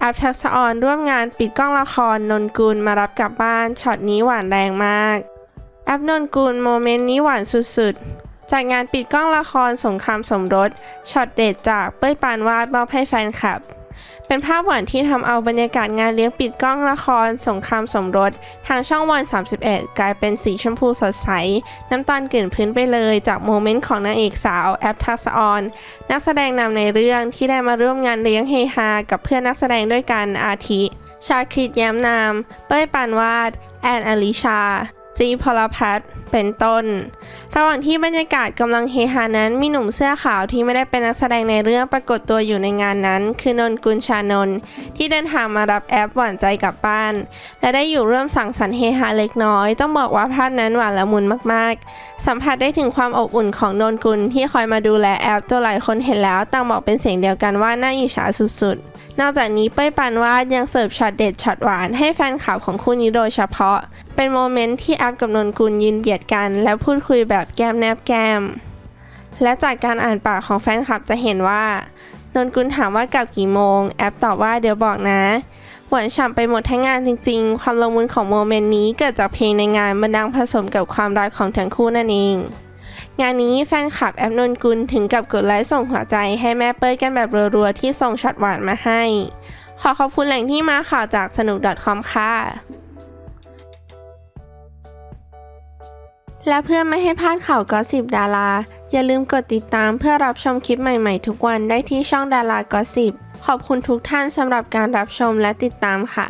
แอปทักษออนร่วมงานปิดกล้องละครนนกุลมารับกลับบ้านช็อตนี้หวานแรงมาก แอปนนกุลโมเมนต์นี้หวานสุดๆ จากงานปิดกล้องละครสงครามสมรสช็อตเด็ดจากเป้ยปานวาดมอบให้แฟนคลับ เป็นภาพหวานที่ทำเอาบรรยากาศงานเลี้ยงปิดกล้องละคร สงครามสมรส ทางช่องวัน 31 กลายเป็นสีชมพูสดใส น้ำตาลกลิ่นพื้นไปเลยจากโมเมนต์ของนางเอกสาวแอปทักษออนนักแสดงนำในเรื่องที่ได้มาร่วมงานเลี้ยงเฮฮากับเพื่อนนักแสดงด้วยกันอาทิ ชาคริตแย้มนาม เป้ยปานวาด แอนอลิชา รีพลพัฒน์เป็นต้น ระหว่างที่บรรยากาศกำลังเฮฮานั้นมีหนุ่มเสื้อขาวที่ไม่ได้เป็นนักแสดงในเรื่องปรากฏตัวอยู่ในงานนั้น คือนนกุลชานนท์ที่เดินทางมารับแอปหวานใจกลับบ้าน และได้อยู่ร่วมสังสรรค์เฮฮาเล็กน้อย ต้องบอกว่าภาพนั้นหวานละมุนมากๆ สัมผัสได้ถึงความอบอุ่นของนนกุลที่คอยมาดูแลแอปตัวหลายคนเห็นแล้วต่างบอกเป็นเสียงเดียวกันว่าน่าอิจฉาสุดๆ นอกจากนี้เป้ยปานวาดยังเสิร์ฟช็อตเด็ดช็อตหวานให้แฟนคลับของคู่นี้โดยเฉพาะ เป็นโมเมนต์ที่แอปกับนนกุลยืนเบียดกัน และพูดคุยแบบแก้มแนบแก้ม และจากการอ่านปากของแฟนคลับจะเห็นว่า นนกุลถามว่ากลับกี่โมง แอปตอบว่าเดี๋ยวบอกนะหวานฉ่ำไปหมดทั้งงานจริงๆ ความละมุนของโมเมนต์นี้เกิดจากเพลงในงานบันดังผสมกับความรักของทั้งคู่นั่นเอง งานนี้แฟนคลับแอปนนกุลถึงกับกดไลค์ส่งหัวใจให้แม่เป้ยกันแบบรัวๆ ที่ส่งช็อตหวานมาให้ ขอขอบคุณแหล่งที่มาข่าวจากสนุก .com ค่ะและเพื่อไม่ให้พลาดข่าวก็สิบดารา อย่าลืมกดติดตามเพื่อรับชมคลิปใหม่ๆ ทุกวันได้ที่ช่องดารากอสิบขอบคุณทุกท่านสำหรับการรับชมและติดตามค่ะ